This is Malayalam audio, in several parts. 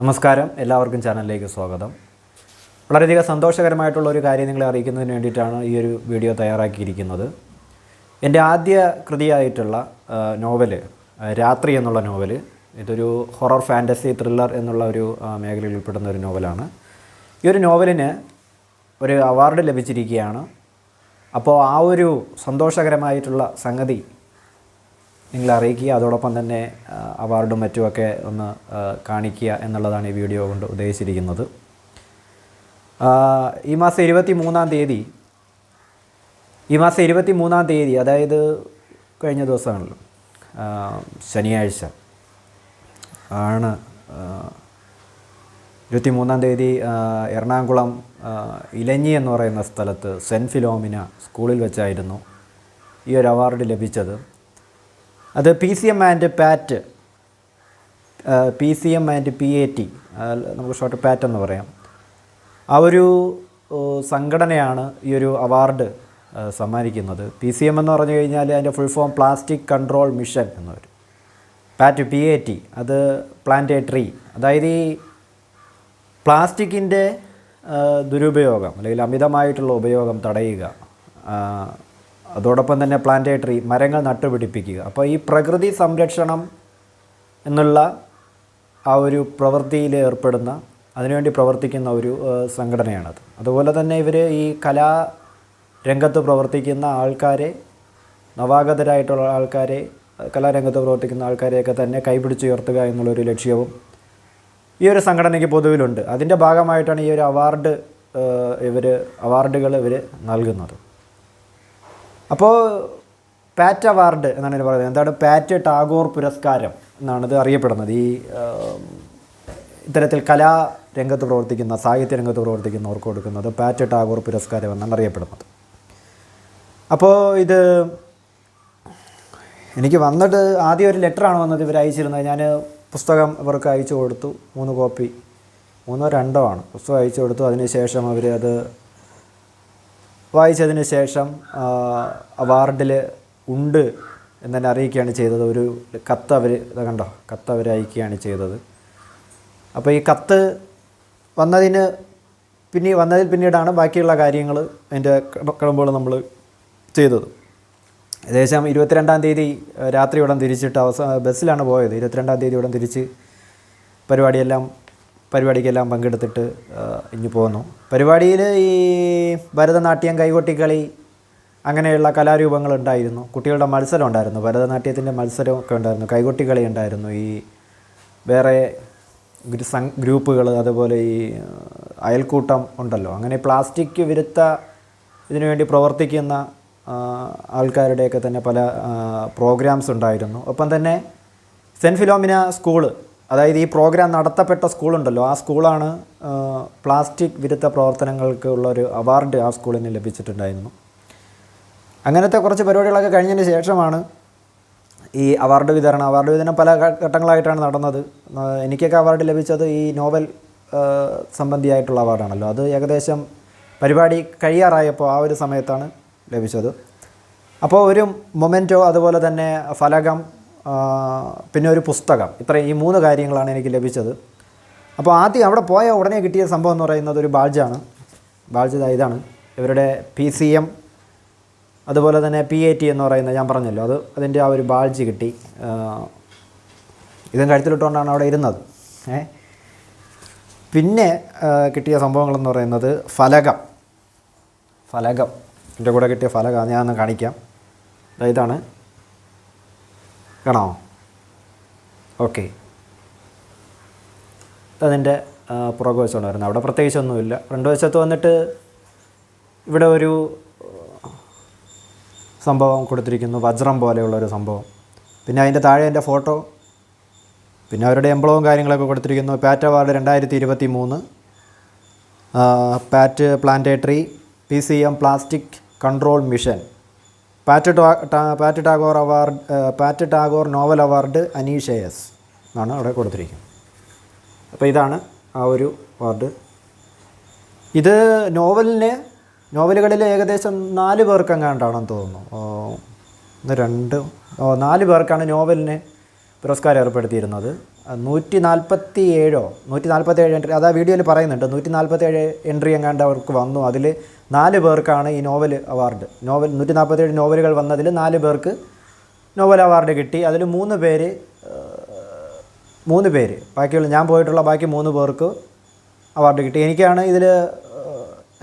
നമസ്കാരം. എല്ലാവർക്കും ചാനലിലേക്ക് സ്വാഗതം. വളരെയധികം സന്തോഷകരമായിട്ടുള്ള ഒരു കാര്യം നിങ്ങളെ അറിയിക്കുന്നതിന് വേണ്ടിയിട്ടാണ് ഈ ഒരു വീഡിയോ തയ്യാറാക്കിയിരിക്കുന്നത്. എന്റെ ആദ്യ കൃതിയായിട്ടുള്ള നോവൽ രാത്രി എന്നുള്ള നോവൽ ഇതൊരു ഹൊറർ ഫാന്റസി ത്രില്ലർ എന്നുള്ള ഒരു മേഖലയിൽ ഉൾപ്പെടുന്ന ഒരു നോവലാണ്. ഈ ഒരു നോവലിന് ഒരു അവാർഡ് ലഭിച്ചിരിക്കുകയാണ്. അപ്പോൾ ആ ഒരു സന്തോഷകരമായിട്ടുള്ള സംഗതി നിങ്ങളെ അറിയിക്കുക അതോടൊപ്പം തന്നെ അവാർഡും മറ്റുമൊക്കെ ഒന്ന് കാണിക്കുക എന്നുള്ളതാണ് ഈ വീഡിയോ കൊണ്ട് ഉദ്ദേശിച്ചിരിക്കുന്നത്. ഈ മാസം ഇരുപത്തി മൂന്നാം തീയതി ഈ മാസം ഇരുപത്തി മൂന്നാം തീയതി അതായത് കഴിഞ്ഞ ദിവസമാണല്ലോ ശനിയാഴ്ച ആണ് ഇരുപത്തി മൂന്നാം തീയതി എറണാകുളം ഇലഞ്ഞി എന്ന് പറയുന്ന സ്ഥലത്ത് സെന്റ് ഫിലോമിന സ്കൂളിൽ വെച്ചായിരുന്നു ഈ ഒരു അവാർഡ് ലഭിച്ചത്. അത് P C M and PAT P C M and P A T നമുക്ക് ഷോർട്ട് പാറ്റ് എന്ന് പറയാം. ആ ഒരു സംഘടനയാണ് ഈ ഒരു അവാർഡ് സമ്മാനിക്കുന്നത്. പി സി എം എന്ന് പറഞ്ഞു കഴിഞ്ഞാൽ അതിന്റെ full form plastic control mission എന്ന് വരും പാറ്റ് പി എ ടി അത് പ്ലാന്റ് ട്രീ അതായത് ഈ പ്ലാസ്റ്റിക്കിന്റെ ദുരുപയോഗം അല്ലെങ്കിൽ അമിതമായിട്ടുള്ള ഉപയോഗം തടയുക അതോടൊപ്പം തന്നെ പ്ലാന്റേറ്ററി മരങ്ങൾ നട്ടുപിടിപ്പിക്കുക. അപ്പോൾ ഈ പ്രകൃതി സംരക്ഷണം എന്നുള്ള ആ ഒരു പ്രവൃത്തിയിൽ ഏർപ്പെടുന്ന അതിനുവേണ്ടി പ്രവർത്തിക്കുന്ന ഒരു സംഘടനയാണത്. അതുപോലെ തന്നെ ഇവർ ഈ കലാ രംഗത്ത് പ്രവർത്തിക്കുന്ന ആൾക്കാരെ നവാഗതരായിട്ടുള്ള ആൾക്കാരെ കലാരംഗത്ത് പ്രവർത്തിക്കുന്ന ആൾക്കാരെയൊക്കെ തന്നെ കൈപിടിച്ചുയർത്തുക എന്നുള്ളൊരു ലക്ഷ്യവും ഈ ഒരു സംഘടനയ്ക്ക് പൊതുവിലുണ്ട്. അതിന്റെ ഭാഗമായിട്ടാണ് ഈ ഒരു അവാർഡ് ഇവർ അവാർഡുകൾ ഇവർ നൽകുന്നത്. അപ്പോൾ പാറ്റ് അവാർഡ് എന്നാണ് ഇതിന് പറയുന്നത്. എന്താണ് പാറ്റ് ടാഗോർ പുരസ്കാരം എന്നാണ് ഇത് അറിയപ്പെടുന്നത്. ഈ ഇത്തരത്തിൽ കലാ രംഗത്ത് പ്രവർത്തിക്കുന്ന സാഹിത്യ രംഗത്ത് പ്രവർത്തിക്കുന്നവർക്ക് കൊടുക്കുന്നത് പാറ്റ് ടാഗോർ പുരസ്കാരം എന്നാണ് അറിയപ്പെടുന്നത്. അപ്പോൾ ഇത് എനിക്ക് വന്നിട്ട് ആദ്യം ഒരു ലെറ്ററാണ് വന്നത് ഇവർ അയച്ചിരുന്നത്. ഞാൻ പുസ്തകം ഇവർക്ക് അയച്ചു കൊടുത്തു. മൂന്ന് കോപ്പി മൂന്നോ രണ്ടോ ആണ്. പുസ്തകം അയച്ചു കൊടുത്തു. അതിന് ശേഷം അവർ അത് വായിച്ചതിന് ശേഷം അവാർഡിൽ ഉണ്ട് എന്നെ അറിയിക്കുകയാണ് ചെയ്തത്. ഒരു കത്ത് അവർ കണ്ടോ? കത്ത് അവർ അയക്കുകയാണ് ചെയ്തത്. അപ്പോൾ ഈ കത്ത് വന്നതിന് പിന്നെ വന്നതിൽ പിന്നീടാണ് ബാക്കിയുള്ള കാര്യങ്ങൾ അതിന്റെ കിടമ്പുകൾ നമ്മൾ ചെയ്തത്. ഏകദേശം ഇരുപത്തിരണ്ടാം തീയതി രാത്രി ഉടൻ തിരിച്ചിട്ട് അവസാന ബസ്സിലാണ് പോയത്. ഇരുപത്തിരണ്ടാം തീയതി ഉടൻ തിരിച്ച് പരിപാടിയെല്ലാം പരിപാടിക്കെല്ലാം പങ്കെടുത്തിട്ട് ഇഞ്ഞു പോകുന്നു പരിപാടിയിൽ ഈ ഭരതനാട്യം കൈകൊട്ടിക്കളി അങ്ങനെയുള്ള കലാരൂപങ്ങൾ ഉണ്ടായിരുന്നു കുട്ടികളുടെ മത്സരം ഉണ്ടായിരുന്നു. ഭരതനാട്യത്തിന്റെ മത്സരമൊക്കെ ഉണ്ടായിരുന്നു. കൈകൊട്ടിക്കളി ഉണ്ടായിരുന്നു. ഈ വേറെ ഗ്രൂപ്പുകൾ അതുപോലെ ഈ അയൽക്കൂട്ടം ഉണ്ടല്ലോ. അങ്ങനെ പ്ലാസ്റ്റിക് വിരുദ്ധ ഇതിനുവേണ്ടി പ്രവർത്തിക്കുന്ന ആൾക്കാരുടെയൊക്കെ തന്നെ പല പ്രോഗ്രാംസ് ഉണ്ടായിരുന്നു. ഒപ്പം തന്നെ സെന്റ് ഫിലോമിന സ്കൂൾ അതായത് ഈ പ്രോഗ്രാം നടത്തപ്പെട്ട സ്കൂളുണ്ടല്ലോ ആ സ്കൂളാണ് പ്ലാസ്റ്റിക് വിരുദ്ധ പ്രവർത്തനങ്ങൾക്ക് ഉള്ള ഒരു അവാർഡ് ആ സ്കൂളിന് ലഭിച്ചിട്ടുണ്ടായിരുന്നു. അങ്ങനത്തെ കുറച്ച് പരിപാടികളൊക്കെ കഴിഞ്ഞതിന് ശേഷമാണ് ഈ അവാർഡ് വിതരണം. അവാർഡ് വിതരണം പല ഘട്ടങ്ങളായിട്ടാണ് നടന്നത്. എനിക്കൊക്കെ അവാർഡ് ലഭിച്ചത് ഈ നോവൽ സംബന്ധിയായിട്ടുള്ള അവാർഡാണല്ലോ. അത് ഏകദേശം പരിപാടി കഴിയാറായപ്പോൾ ആ ഒരു സമയത്താണ് ലഭിച്ചത്. അപ്പോൾ ഒരു മൊമെന്റോ അതുപോലെ തന്നെ ഫലകം പിന്നെ ഒരു പുസ്തകം. ഇത്രയും ഈ മൂന്ന് കാര്യങ്ങളാണ് എനിക്ക് ലഭിച്ചത്. അപ്പോൾ ആദ്യം അവിടെ പോയ ഉടനെ കിട്ടിയ സംഭവം എന്ന് പറയുന്നത് ഒരു ബാൾജാണ്. ബാൾജ് ഇതാ ഇതാണ്. ഇവരുടെ പി സി എം അതുപോലെ തന്നെ പി എ ടി എന്ന് പറയുന്നത് ഞാൻ പറഞ്ഞല്ലോ അത് അതിന്റെ ആ ഒരു ബാൾജ് കിട്ടി. ഇതും കഴുത്തിലിട്ടുകൊണ്ടാണ് അവിടെ ഇരുന്നത്. ഏ? പിന്നെ കിട്ടിയ സംഭവങ്ങളെന്ന് പറയുന്നത് ഫലകം. ഫലകം. എന്റെ കൂടെ കിട്ടിയ ഫലകം ഞാൻ കാണിക്കാം. ഇതാണ്. കാണാമോ ഓക്കെ. അതിന്റെ പുറകു വരുന്നത് അവിടെ പ്രത്യേകിച്ചൊന്നുമില്ല. രണ്ട് വശത്ത് വന്നിട്ട് ഇവിടെ ഒരു സംഭവം കൊടുത്തിരിക്കുന്നു. വജ്രം പോലെയുള്ള ഒരു സംഭവം. പിന്നെ അതിന്റെ താഴെ എന്റെ ഫോട്ടോ. പിന്നെ അവരുടെ എംബ്ലവും കാര്യങ്ങളൊക്കെ കൊടുത്തിരിക്കുന്നു. പാറ്റ് അവാർഡ് രണ്ടായിരത്തി ഇരുപത്തി മൂന്ന് PAT planetary P C M plastic control mission. PAT PAT Tagore award PAT Tagore novel award Aneesh അനീഷയസ് എന്നാണ് അവിടെ കൊടുത്തിരിക്കുന്നത്. അപ്പോൾ ഇതാണ് ആ ഒരു അവാർഡ്. ഇത് നോവലിന് നോവലുകളിൽ ഏകദേശം നാല് പേർക്കെങ്ങാണ്ടാണെന്ന് തോന്നുന്നു. ഒന്ന് രണ്ട് നാല് പേർക്കാണ് നോവലിന് പുരസ്കാരം ഏർപ്പെടുത്തിയിരുന്നത്. നൂറ്റി നാൽപ്പത്തി ഏഴോ നൂറ്റി നാൽപ്പത്തി ഏഴ് എൻട്രി അത് വീഡിയോയിൽ പറയുന്നുണ്ട്. നൂറ്റി നാൽപ്പത്തി ഏഴ് എൻട്രി എങ്ങാണ്ട് അവർക്ക് വന്നു. അതിൽ നാല് പേർക്കാണ് ഈ നോവൽ അവാർഡ്. നോവൽ നൂറ്റി നാൽപ്പത്തി ഏഴ് നോവലുകൾ വന്നതിൽ നാല് പേർക്ക് നോവൽ അവാർഡ് കിട്ടി. അതിൽ മൂന്ന് പേര് മൂന്ന് പേര്. ബാക്കിയുള്ള ഞാൻ പോയിട്ടുള്ള ബാക്കി മൂന്ന് പേർക്ക് അവാർഡ് കിട്ടി. എനിക്കാണ് ഇതിൽ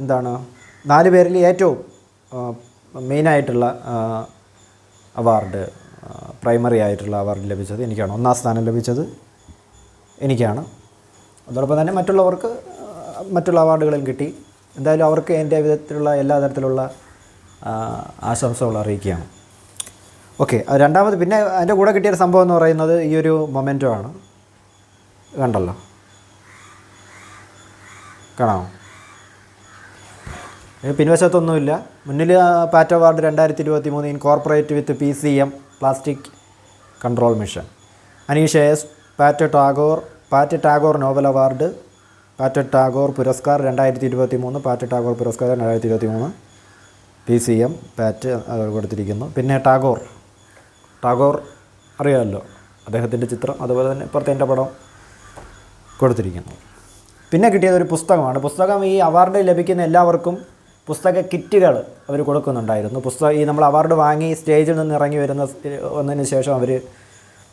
എന്താണ് നാല് പേരിൽ ഏറ്റവും മെയിനായിട്ടുള്ള അവാർഡ്. പ്രൈമറി ആയിട്ടുള്ള അവാർഡ് ലഭിച്ചത് എനിക്കാണ്. ഒന്നാം സ്ഥാനം ലഭിച്ചത് എനിക്കാണ്. അതോടൊപ്പം തന്നെ മറ്റുള്ളവർക്ക് മറ്റുള്ള അവാർഡുകളും കിട്ടി. എന്തായാലും അവർക്ക് എന്റെ വിധത്തിലുള്ള എല്ലാ തരത്തിലുള്ള ആശംസകൾ അറിയിക്കുകയാണ്. ഓക്കെ രണ്ടാമത് പിന്നെ അതിന്റെ കൂടെ കിട്ടിയൊരു സംഭവം എന്ന് പറയുന്നത് ഈ ഒരു മൊമെന്റോ ആണ്. കണ്ടല്ലോ. കാണാമോ? പിൻവശത്തൊന്നുമില്ല. മുന്നിൽ പാറ്റ് അവാർഡ് രണ്ടായിരത്തി ഇരുപത്തി മൂന്ന് incorporate with P C M. Plastic control mission. Aneesh S PAT Tagore PAT Tagore novel award PAT Tagore Puraskar രണ്ടായിരത്തി ഇരുപത്തി മൂന്ന് പാറ്റ് ടാഗോർ പുരസ്കാർ രണ്ടായിരത്തി ഇരുപത്തി മൂന്ന് പി സി എം പാറ്റ് കൊടുത്തിരിക്കുന്നു. പിന്നെ ടാഗോർ. ടാഗോർ അറിയാമല്ലോ അദ്ദേഹത്തിന്റെ ചിത്രം അതുപോലെ തന്നെ ഇപ്പുറത്തെ എന്റെ പടം കൊടുത്തിരിക്കുന്നു. പിന്നെ കിട്ടിയത് ഒരു പുസ്തകമാണ്. പുസ്തകം ഈ അവാർഡ് ലഭിക്കുന്ന എല്ലാവർക്കും പുസ്തക കിറ്റുകൾ അവർ കൊടുക്കുന്നുണ്ടായിരുന്നു. പുസ്തകം ഈ നമ്മൾ അവാർഡ് വാങ്ങി സ്റ്റേജിൽ നിന്ന് ഇറങ്ങി വരുന്ന വന്നതിന് ശേഷം അവർ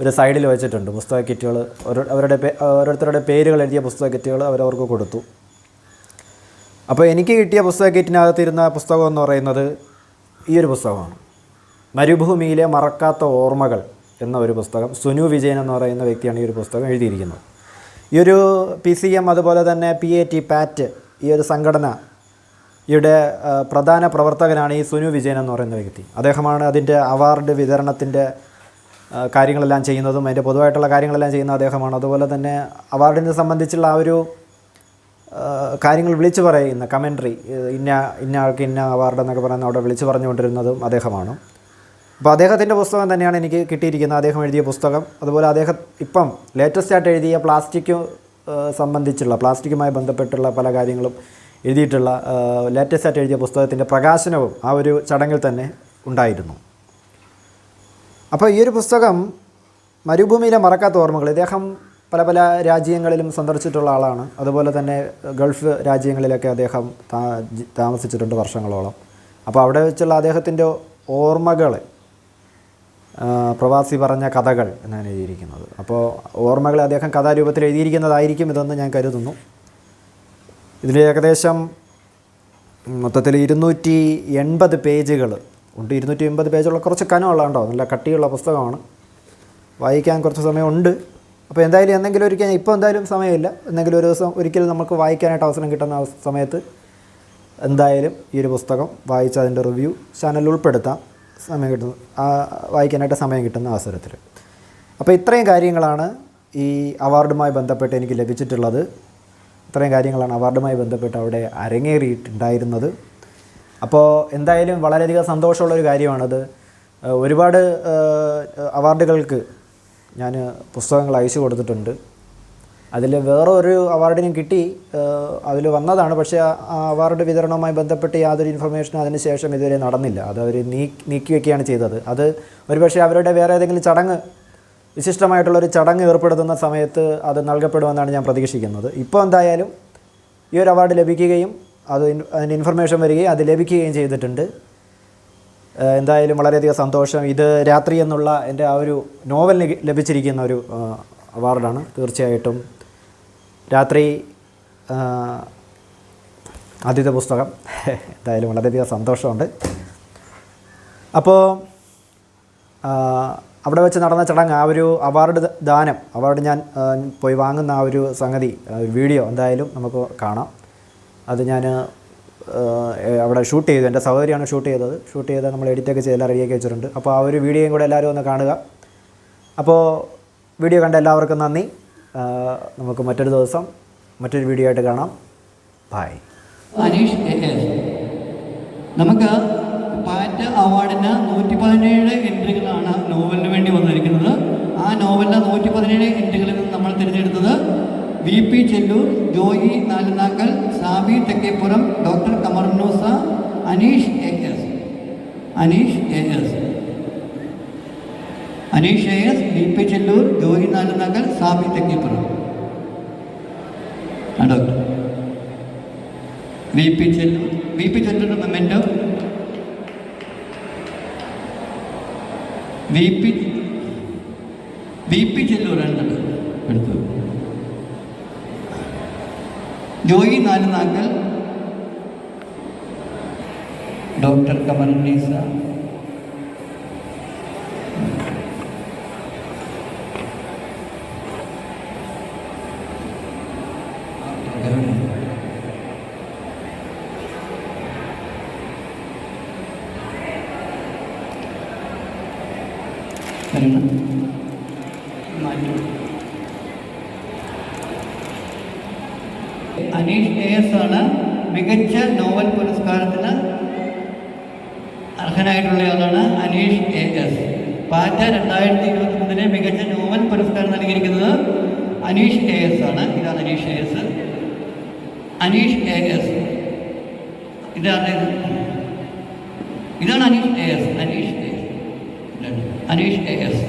ഒരു സൈഡിൽ വെച്ചിട്ടുണ്ട് പുസ്തക കിറ്റുകൾ. അവരുടെ ഓരോരുത്തരുടെ പേരുകൾ എഴുതിയ പുസ്തക കിറ്റുകൾ അവരവർക്ക് കൊടുത്തു. അപ്പോൾ എനിക്ക് കിട്ടിയ പുസ്തക കിറ്റിനകത്തിരുന്ന പുസ്തകം എന്ന് പറയുന്നത് ഈ ഒരു പുസ്തകമാണ്. മരുഭൂമിയിലെ മറക്കാത്ത ഓർമ്മകൾ എന്ന ഒരു പുസ്തകം. സുനു വിജയൻ എന്ന് പറയുന്ന വ്യക്തിയാണ് ഈ ഒരു പുസ്തകം എഴുതിയിരിക്കുന്നത്. ഈ ഒരു പി സി എം അതുപോലെ തന്നെ പി എ ടി പാറ്റ് ഈ ഒരു സംഘടന യുടെ പ്രധാന പ്രവർത്തകനാണ് ഈ സുനു വിജയൻ എന്ന് പറയുന്ന വ്യക്തി. അദ്ദേഹമാണ് അതിന്റെ അവാർഡ് വിതരണത്തിന്റെ കാര്യങ്ങളെല്ലാം ചെയ്യുന്നതും അതിന്റെ പൊതുവായിട്ടുള്ള കാര്യങ്ങളെല്ലാം ചെയ്യുന്ന അദ്ദേഹമാണ്. അതുപോലെ തന്നെ അവാർഡിനെ സംബന്ധിച്ചുള്ള ആ ഒരു കാര്യങ്ങൾ വിളിച്ചു പറയുന്ന കമൻട്രി ഇന്ന ഇന്ന ആൾക്ക് ഇന്ന അവാർഡ് എന്നൊക്കെ പറയുന്ന അവിടെ വിളിച്ചു പറഞ്ഞുകൊണ്ടിരുന്നതും അദ്ദേഹമാണ്. അപ്പോൾ അദ്ദേഹത്തിന്റെ പുസ്തകം തന്നെയാണ് എനിക്ക് കിട്ടിയിരിക്കുന്നത്. അദ്ദേഹം എഴുതിയ പുസ്തകം. അതുപോലെ അദ്ദേഹം ഇപ്പം ലേറ്റസ്റ്റ് ആയിട്ട് എഴുതിയ പ്ലാസ്റ്റിക് സംബന്ധിച്ചുള്ള പ്ലാസ്റ്റിക്കുമായി ബന്ധപ്പെട്ടുള്ള പല കാര്യങ്ങളും എഴുതിയിട്ടുള്ള ലേറ്റസ്റ്റ് ആയിട്ട് എഴുതിയ പുസ്തകത്തിന്റെ പ്രകാശനവും ആ ഒരു ചടങ്ങിൽ തന്നെ ഉണ്ടായിരുന്നു. അപ്പോൾ ഈ ഒരു പുസ്തകം മരുഭൂമിയിലെ മറക്കാത്ത ഓർമ്മകൾ ഇദ്ദേഹം പല പല രാജ്യങ്ങളിലും സന്ദർശിച്ചിട്ടുള്ള ആളാണ്. അതുപോലെ തന്നെ ഗൾഫ് രാജ്യങ്ങളിലൊക്കെ അദ്ദേഹം താമസിച്ചിട്ടുണ്ട് വർഷങ്ങളോളം. അപ്പോൾ അവിടെ വെച്ചുള്ള അദ്ദേഹത്തിന്റെ ഓർമ്മകൾ പ്രവാസി പറഞ്ഞ കഥകൾ എന്നാണ് എഴുതിയിരിക്കുന്നത്. അപ്പോൾ ഓർമ്മകൾ അദ്ദേഹം കഥാരൂപത്തിൽ എഴുതിയിരിക്കുന്നതായിരിക്കും ഇതെന്ന് ഞാൻ കരുതുന്നു. ഇതിൽ ഏകദേശം മൊത്തത്തിൽ ഇരുന്നൂറ്റി എൺപത് പേജുകൾ ഉണ്ട്. ഇരുന്നൂറ്റി എൺപത് പേജുള്ള കുറച്ച് കനമുള്ള ഉണ്ടോ നല്ല കട്ടിയുള്ള പുസ്തകമാണ്. വായിക്കാൻ കുറച്ച് സമയമുണ്ട്. അപ്പോൾ എന്തായാലും എന്തെങ്കിലും ഒരിക്കൽ ഇപ്പോൾ എന്തായാലും സമയമില്ല. എന്തെങ്കിലും ഒരു ദിവസം ഒരിക്കലും നമുക്ക് വായിക്കാനായിട്ട് അവസരം കിട്ടുന്ന സമയത്ത് എന്തായാലും ഈ ഒരു പുസ്തകം വായിച്ച് അതിന്റെ റിവ്യൂ ചാനലിൽ ഉൾപ്പെടുത്താം. സമയം കിട്ടുന്ന വായിക്കാനായിട്ട് സമയം കിട്ടുന്ന അവസരത്തിൽ. അപ്പോൾ ഇത്രയും കാര്യങ്ങളാണ് ഈ അവാർഡുമായി ബന്ധപ്പെട്ട് എനിക്ക് ലഭിച്ചിട്ടുള്ളത്. ഇത്രയും കാര്യങ്ങളാണ് അവാർഡുമായി ബന്ധപ്പെട്ട് അവിടെ അരങ്ങേറിയിട്ടുണ്ടായിരുന്നത്. അപ്പോൾ എന്തായാലും വളരെയധികം സന്തോഷമുള്ളൊരു കാര്യമാണത്. ഒരുപാട് അവാർഡുകൾക്ക് ഞാൻ പുസ്തകങ്ങൾ അയച്ചു കൊടുത്തിട്ടുണ്ട്. അതിൽ വേറെ ഒരു അവാർഡിനും കിട്ടി. അതിൽ വന്നതാണ്. പക്ഷേ ആ അവാർഡ് വിതരണവുമായി ബന്ധപ്പെട്ട് യാതൊരു ഇൻഫർമേഷനും അതിന് ശേഷം ഇതുവരെ നടന്നില്ല. അത് അവർ നീക്കി നീക്കി വയ്ക്കുകയാണ് ചെയ്തത്. അത് ഒരുപക്ഷെ അവരുടെ വേറെ ഏതെങ്കിലും ചടങ്ങ് വിശിഷ്ടമായിട്ടുള്ളൊരു ചടങ്ങ് ഏർപ്പെടുത്തുന്ന സമയത്ത് അത് നൽകപ്പെടുമെന്നാണ് ഞാൻ പ്രതീക്ഷിക്കുന്നത്. ഇപ്പോൾ എന്തായാലും ഈ ഒരു അവാർഡ് ലഭിക്കുകയും അത് അതിന്റെ ഇൻഫർമേഷൻ വരികയും അത് ലഭിക്കുകയും ചെയ്തിട്ടുണ്ട്. എന്തായാലും വളരെയധികം സന്തോഷം. ഇത് രാത്രി എന്നുള്ള എന്റെ ആ ഒരു നോവലിന് ലഭിച്ചിരിക്കുന്ന ഒരു അവാർഡാണ് തീർച്ചയായിട്ടും. രാത്രി ആദ്യത്തെ പുസ്തകം. എന്തായാലും വളരെയധികം സന്തോഷമുണ്ട്. അപ്പോൾ അവിടെ വെച്ച് നടന്ന ചടങ്ങ് ആ ഒരു അവാർഡ് ദാനം അവാർഡ് ഞാൻ പോയി വാങ്ങുന്ന ആ ഒരു സംഗതി വീഡിയോ എന്തായാലും നമുക്ക് കാണാം. അത് ഞാൻ അവിടെ ഷൂട്ട് ചെയ്തു. എന്റെ സഹോദരിയാണ് ഷൂട്ട് ചെയ്തത്. ഷൂട്ട് ചെയ്ത് നമ്മൾ എഡിറ്റൊക്കെ ചെയ്ത് എല്ലാം റെഡിയാക്കി വെച്ചിട്ടുണ്ട്. അപ്പോൾ ആ ഒരു വീഡിയോയും കൂടെ എല്ലാവരും ഒന്ന് കാണുക. അപ്പോൾ വീഡിയോ കണ്ട എല്ലാവർക്കും നന്ദി. നമുക്ക് മറ്റൊരു ദിവസം മറ്റൊരു വീഡിയോ ആയിട്ട് കാണാം. ബായ് അനീഷ് നമുക്ക് പാറ്റ് അവാർഡിന് നൂറ്റി പതിനേഴ് എൻട്രികളാണ് നോവലിന് വേണ്ടി വന്നിരിക്കുന്നത്. ആ നോവലിന്റെ നൂറ്റി പതിനേഴ് എൻട്രികളിൽ നിന്ന് നമ്മൾ തിരഞ്ഞെടുത്തത് V P Chellur Joy Nalunakkal Sabi Thekkeppuram doctor Kamarnoosa Aneesh A S. Aneesh A S. Aneesh A S V P Chellur Joy Nalunakkal Sabi Thekkeppuram. Doctor. V P Chellur V P Chellur memento V P V P ചെല്ലൂരാണ് എടുത്തു ജോയി നാലുനാക്കൽ ഡോക്ടർ കമൽ വരണം മാറ്റി അനീഷ് കെ എസ് ആണ് മികച്ച നോവൽ പുരസ്കാരത്തിന് അർഹനായിട്ടുള്ള ആളാണ് അനീഷ് എ എസ് പാറ്റ രണ്ടായിരത്തി ഇരുപത്തി മൂന്നിലെ മികച്ച നോവൽ പുരസ്കാരം നൽകിയിരിക്കുന്നത് അനീഷ് എ എസ് ആണ്. ഇതാണ് Aneesh A S Aneesh A S ഇതാണ് ഇതാണ് Aneesh A S Aneesh Aneesh S.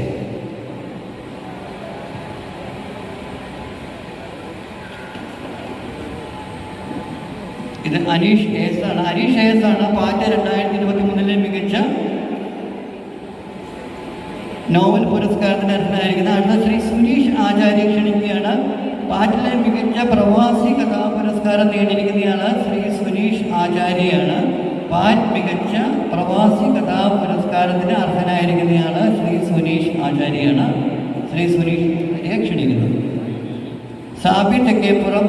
ഇത് അനീഷ് എസ് ആണ്. അനീഷ് എസ് ആണ് പാറ്റ രണ്ടായിരത്തി ഇരുപത്തി മൂന്നിലെ മികച്ച നോവൽ പുരസ്കാരത്തിന് അർഹനായിരിക്കുന്നത്. അടുത്ത ശ്രീ സുനീഷ് ആചാര്യ ക്ഷണിക്കുകയാണ്. പാറ്റിലെ മികച്ച പ്രവാസി കഥാ പുരസ്കാരം നേടിയിരിക്കുന്നയാൾ ശ്രീ സുനീഷ് ആചാര്യയാണ്. പാറ്റ് മികച്ച പ്രവാസി കഥാ പുരസ്കാരത്തിന് ശ്രീ സുനീഷ് ആചാര്യയാണ് ശ്രീ സുനീഷ് ആചാര്യയെ ക്ഷണിക്കുന്നു സാബി തെക്കേപ്പുറം